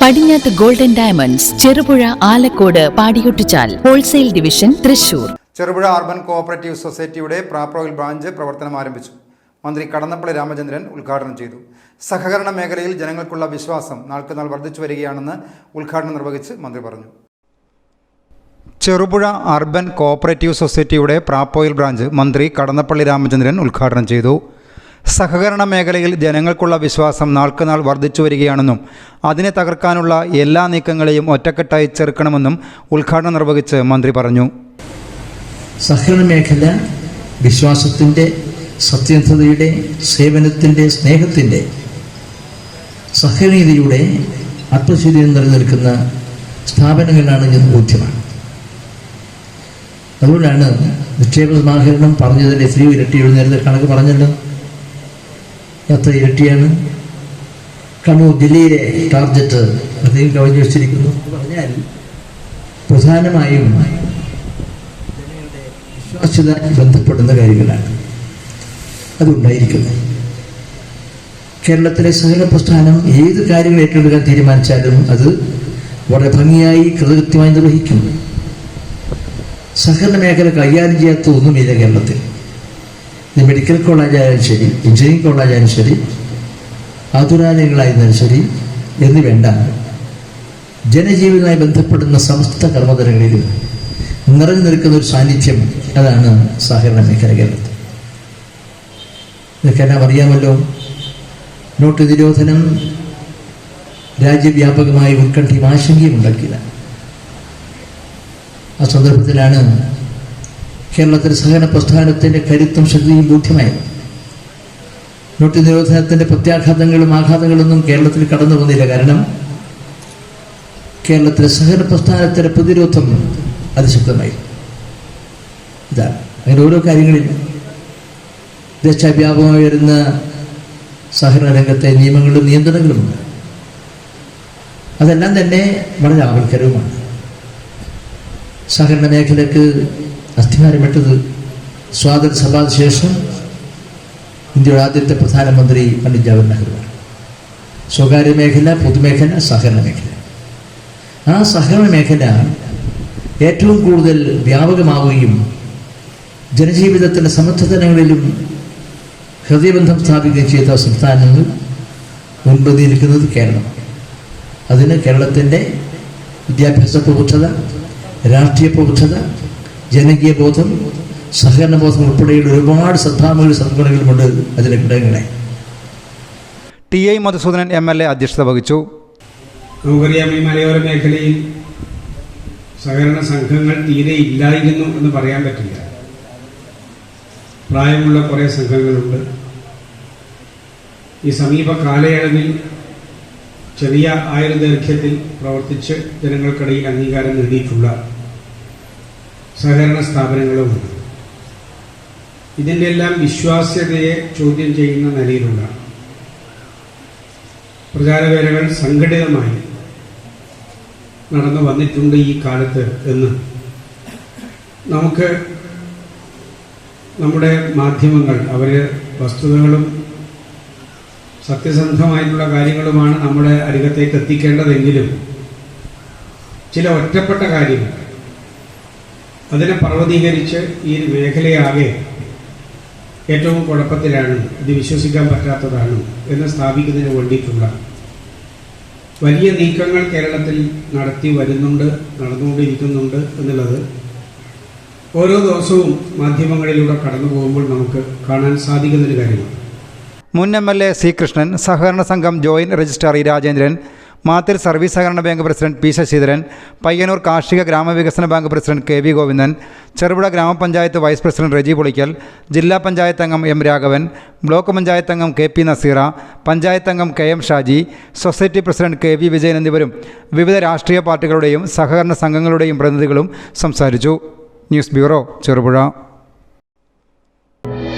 Padinjath golden diamonds Cherupuzha Alakode Padiyottichal wholesale division Thrissur. Cherupuzha urban cooperative സൊസൈറ്റിയുടെ പ്രാപ്രോയിൽ branch പ്രവർത്തനം ആരംഭിച്ചു. മന്ത്രി കടന്നപ്പള്ളി രാമചന്ദ്രൻ ഉദ്ഘാടനം ചെയ്തു. സഹകരണ മേഖലയിൽ ജനങ്ങൾക്കുള്ള വിശ്വാസം നാൾക്കുനാൾ വർദ്ധിച്ചു വരികയാണെന്ന് ഉദ്ഘാടനം നിർവഹിച്ച് മന്ത്രി പറഞ്ഞു. ചെറുപുഴ അർബൻ കോഓപ്പറേറ്റീവ് സൊസൈറ്റിയുടെ പ്രാപ്പോയിൽ ബ്രാഞ്ച് മന്ത്രി കടന്നപ്പള്ളി രാമചന്ദ്രൻ ഉദ്ഘാടനം ചെയ്തു. സഹകരണ മേഖലയിൽ ജനങ്ങൾക്കുള്ള വിശ്വാസം നാൾക്കുനാൾ വർദ്ധിച്ചു വരികയാണെന്നും അതിനെ തകർക്കാനുള്ള എല്ലാ നീക്കങ്ങളെയും ഒറ്റക്കെട്ടായി ചെറുക്കണമെന്നും ഉദ്ഘാടനം നിർവഹിച്ച് മന്ത്രി പറഞ്ഞു. സഹകരണ മേഖല വിശ്വാസത്തിന്റെ സത്യസന്ധതയുടെ സേവനത്തിന്റെ സ്നേഹത്തിന്റെ സഹനീതിയുടെ അത്മശീലം നിലനിൽക്കുന്ന സ്ഥാപനങ്ങളാണ് ഇത് ബോധ്യമാണ് അതുകൊണ്ടാണ് നിക്ഷേപ സമാഹരണം പറഞ്ഞതിന്റെ എത്രയോ ഇരട്ടി എഴുന്നേരത്തെ കണക്ക് പറഞ്ഞല്ലോ. എത്ര ഇരട്ടിയാണ്. കണ്ണൂർ ജില്ലയിലെ ടാർജറ്റ് അദ്ദേഹം കവിഞ്ഞു വെച്ചിരിക്കുന്നു. പറഞ്ഞാൽ പ്രധാനമായും വിശ്വാസ്യത ബന്ധപ്പെടുന്ന കാര്യങ്ങളാണ്. അതുണ്ടായിരിക്കുന്നത് കേരളത്തിലെ സഹകരണ പ്രസ്ഥാനം ഏത് കാര്യങ്ങൾ ഏറ്റെടുക്കാൻ തീരുമാനിച്ചാലും അത് വളരെ ഭംഗിയായി കൃതകൃത്യമായി നിർവഹിക്കും. സഹകരണ മേഖല കൈകാര്യം ചെയ്യാത്ത ഒന്നുമില്ല കേരളത്തിൽ. ഇത് മെഡിക്കൽ കോളേജായാലും ശരി എഞ്ചിനീയറിംഗ് കോളേജായാലും ശരി ആതുരാലയങ്ങളായിരുന്നാലും ശരി എന്ന് വേണ്ട. ജനജീവിതവുമായി ബന്ധപ്പെടുന്ന സമസ്ത കർമ്മതരങ്ങളിൽ നിറഞ്ഞു നിൽക്കുന്ന ഒരു സാന്നിധ്യം അതാണ് സഹകരണ മേഖല കേരളത്തിൽ. ഇതൊക്കെല്ലാം അറിയാമല്ലോ. നോട്ട് നിരോധനം രാജ്യവ്യാപകമായി ഉത്കണ്ഠയും ആശങ്കയും ഉണ്ടാക്കിയില്ല ആ സന്ദർഭത്തിലാണ് കേരളത്തിലെ സഹകരണ പ്രസ്ഥാനത്തിന്റെ കരുത്തും ശക്തിയും ബോധ്യമായിരുന്നു. നോട്ട് നിരോധനത്തിന്റെ പ്രത്യാഘാതങ്ങളും ആഘാതങ്ങളൊന്നും കേരളത്തിൽ കടന്നു വന്നില്ല കാരണം കേരളത്തിലെ സഹകരണ പ്രസ്ഥാനത്തിന്റെ പ്രതിരോധം അതിശക്തമായി ഇതാണ്. അങ്ങനെ ഓരോ കാര്യങ്ങളിൽ ദേശവ്യാപകമായി വരുന്ന സഹകരണ രംഗത്തെ നിയമങ്ങളും നിയന്ത്രണങ്ങളുമുണ്ട് അതെല്ലാം തന്നെ വളരെ ആവൽക്കരവുമാണ് സഹകരണ മേഖലക്ക് അസ്ഥിവാരമിട്ടത് സ്വാതന്ത്ര്യ സഭാ ശേഷം ഇന്ത്യയുടെ ആദ്യത്തെ പ്രധാനമന്ത്രി പണ്ഡിറ്റ് ജവഹർ നെഹ്റുവാണ് സ്വകാര്യ മേഖല പൊതുമേഖല സഹകരണ മേഖല. ആ സഹകരണ മേഖല ഏറ്റവും കൂടുതൽ വ്യാപകമാവുകയും ജനജീവിതത്തിന്റെ സമത്വതലങ്ങളിലും ഹൃദയബന്ധം സ്ഥാപിക്കുകയും ചെയ്ത സംസ്ഥാനങ്ങൾ മുൻപന്തിയിരിക്കുന്നത് കേരളം. അതിന് കേരളത്തിന്റെ വിദ്യാഭ്യാസ പ്രബുദ്ധത രാഷ്ട്രീയ പ്രബുദ്ധത ജനകീയ ബോധം സഹകരണ ബോധം ഉൾപ്പെടെയുള്ള ഒരുപാട് ശ്രദ്ധാമൂല സംഘടനകളുമുണ്ട് അതിലെ ഘടകങ്ങളെ. T I Madhusoodanan M L A അധ്യക്ഷത വഹിച്ചു. നമുക്കറിയാം ഈ മലയോര മേഖലയിൽ സഹകരണ സംഘങ്ങൾ തീരെ ഇല്ലായിരുന്നു എന്ന് പറയാൻ പറ്റില്ല. പ്രായമുള്ള കുറേ സംഘങ്ങളുണ്ട്. ഈ സമീപ കാലയളവിൽ ചെറിയ ആയുർദൈർഘ്യത്തിൽ പ്രവർത്തിച്ച് ജനങ്ങൾക്കിടയിൽ അംഗീകാരം നേടിയിട്ടുള്ള സഹകരണ സ്ഥാപനങ്ങളും ഇതിന്റെ എല്ലാം വിശ്വാസ്യതയെ ചോദ്യം ചെയ്യുന്ന നിലയിലുള്ള പ്രചാരവേലകൾ സംഘടിതമായി നടന്നു വന്നിട്ടുണ്ട് ഈ കാലത്ത് എന്ന് നമുക്ക് നമ്മുടെ മാധ്യമങ്ങൾ അവർ വസ്തുതകളും സത്യസന്ധമായിട്ടുള്ള കാര്യങ്ങളുമാണ് നമ്മുടെ അരികത്തേക്ക് എത്തിക്കേണ്ടതെങ്കിലും ചില ഒറ്റപ്പെട്ട കാര്യങ്ങൾ അതിനെ പർവതീകരിച്ച് ഈ മേഖലയാകെ ഏറ്റവും കുഴപ്പത്തിലാണ് ഇത് വിശ്വസിക്കാൻ പറ്റാത്തതാണ് എന്ന് സ്ഥാപിക്കുന്നതിന് വേണ്ടിയിട്ടുള്ള. വലിയ നീക്കങ്ങൾ കേരളത്തിൽ നടത്തി വരുന്നുണ്ട് നടന്നുകൊണ്ടിരിക്കുന്നുണ്ട് എന്നുള്ളത് ഓരോ ദിവസവും മാധ്യമങ്ങളിലൂടെ കടന്നു പോകുമ്പോൾ നമുക്ക് കാണാൻ സാധിക്കുന്നൊരു കാര്യമാണ്. മുൻ M L A C Krishnan സഹകരണ സംഘം joint registrar Rajendran Mathil service സഹകരണ bank president P Sasidharan Payyanur കാർഷിക ഗ്രാമവികസന bank president K V Govindan Cherupuzha ഗ്രാമപഞ്ചായത്ത് വൈസ് പ്രസിഡന്റ് റെജി പൊളിക്കൽ ജില്ലാ പഞ്ചായത്ത് അംഗം എം രാഘവൻ ബ്ലോക്ക് പഞ്ചായത്ത് അംഗം കെ പി നസീറ പഞ്ചായത്ത് അംഗം K M Shaji society president K V Vijayan എന്നിവരും വിവിധ രാഷ്ട്രീയ പാർട്ടികളുടെയും സഹകരണ സംഘങ്ങളുടെയും പ്രതിനിധികളും സംസാരിച്ചു. News bureau Cherupuzha.